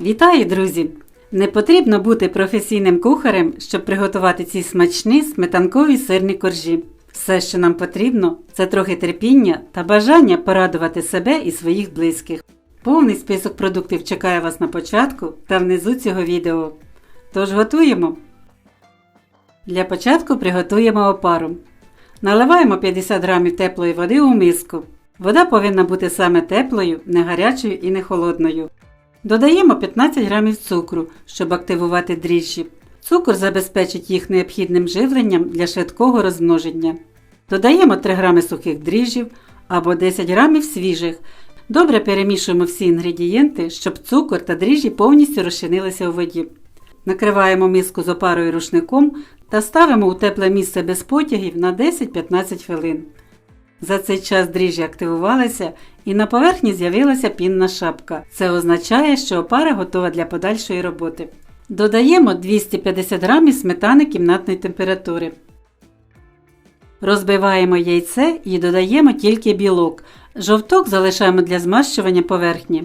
Вітаю, друзі! Не потрібно бути професійним кухарем, щоб приготувати ці смачні сметанкові сирні коржі. Все, що нам потрібно, це трохи терпіння та бажання порадувати себе і своїх близьких. Повний список продуктів чекає вас на початку та внизу цього відео. Тож готуємо. Для початку приготуємо опару. Наливаємо 50 г теплої води у миску. Вода повинна бути саме теплою, не гарячою і не холодною. Додаємо 15 г цукру, щоб активувати дріжджі. Цукор забезпечить їх необхідним живленням для швидкого розмноження. Додаємо 3 г сухих дріжджів або 10 г свіжих. Добре перемішуємо всі інгредієнти, щоб цукор та дріжджі повністю розчинилися у воді. Накриваємо миску з опарою рушником та ставимо у тепле місце без потягів на 10-15 хвилин. За цей час дріжджі активувалися і на поверхні з'явилася пінна шапка. Це означає, що опара готова для подальшої роботи. Додаємо 250 г сметани кімнатної температури. Розбиваємо яйце і додаємо тільки білок. Жовток залишаємо для змащування поверхні.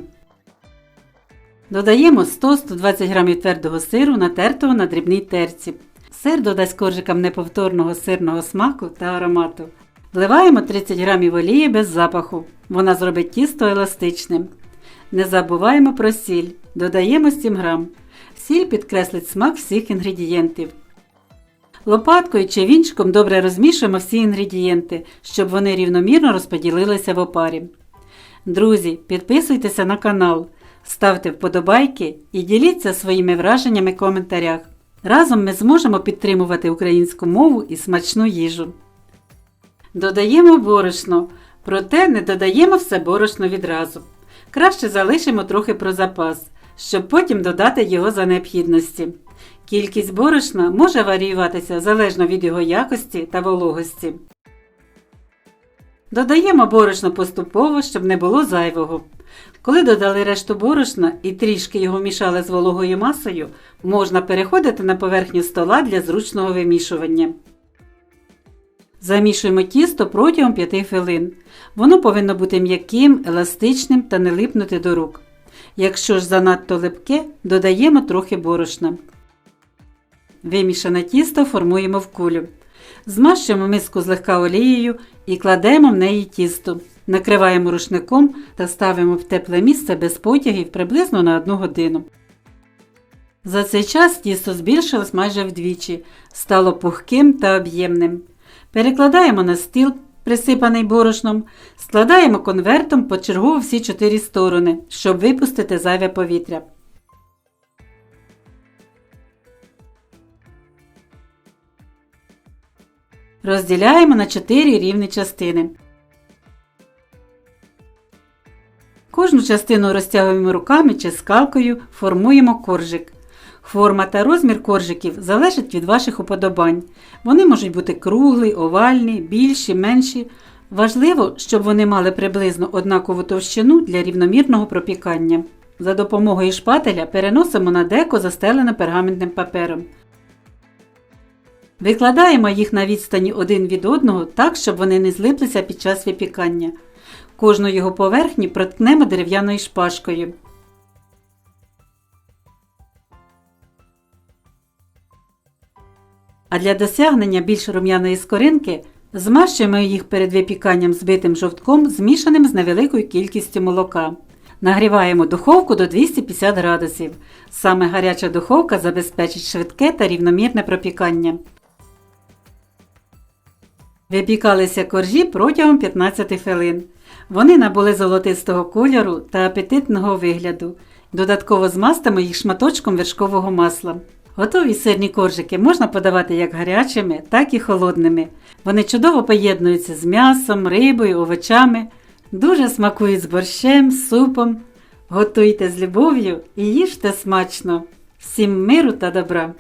Додаємо 100-120 г твердого сиру, натертого на дрібній терці. Сир додасть коржикам неповторного сирного смаку та аромату. Вливаємо 30 г олії без запаху. Вона зробить тісто еластичним. Не забуваємо про сіль. Додаємо 7 г. Сіль підкреслить смак всіх інгредієнтів. Лопаткою чи вінчиком добре розмішуємо всі інгредієнти, щоб вони рівномірно розподілилися в опарі. Друзі, підписуйтеся на канал, ставте вподобайки і діліться своїми враженнями в коментарях. Разом ми зможемо підтримувати українську мову і смачну їжу. Додаємо борошно, проте не додаємо все борошно відразу. Краще залишимо трохи про запас, щоб потім додати його за необхідності. Кількість борошна може варіюватися залежно від його якості та вологості. Додаємо борошно поступово, щоб не було зайвого. Коли додали решту борошна і трішки його мішали з вологою масою, можна переходити на поверхню стола для зручного вимішування. Замішуємо тісто протягом 5 хвилин. Воно повинно бути м'яким, еластичним та не липнути до рук. Якщо ж занадто липке, додаємо трохи борошна. Вимішане тісто формуємо в кулю. Змащуємо миску злегка олією і кладемо в неї тісто. Накриваємо рушником та ставимо в тепле місце без потягів приблизно на 1 годину. За цей час тісто збільшилось майже вдвічі, стало пухким та об'ємним. Перекладаємо на стіл, присипаний борошном, складаємо конвертом почергово всі чотири сторони, щоб випустити зайве повітря. Розділяємо на 4 рівні частини. Кожну частину розтягуємо руками чи скалкою, формуємо коржик. Форма та розмір коржиків залежать від ваших уподобань. Вони можуть бути круглі, овальні, більші, менші. Важливо, щоб вони мали приблизно однакову товщину для рівномірного пропікання. За допомогою шпателя переносимо на деко застелене пергаментним папером. Викладаємо їх на відстані один від одного так, щоб вони не злиплися під час випікання. Кожну його поверхню проткнемо дерев'яною шпажкою. Для досягнення більш рум'яної скоринки змащуємо їх перед випіканням збитим жовтком, змішаним з невеликою кількістю молока. Нагріваємо духовку до 250 градусів. Саме гаряча духовка забезпечить швидке та рівномірне пропікання. Випікалися коржі протягом 15 хвилин. Вони набули золотистого кольору та апетитного вигляду. Додатково змастимо їх шматочком вершкового масла. Готові сирні коржики можна подавати як гарячими, так і холодними. Вони чудово поєднуються з м'ясом, рибою, овочами, дуже смакують з борщем, супом. Готуйте з любов'ю і їжте смачно. Всім миру та добра!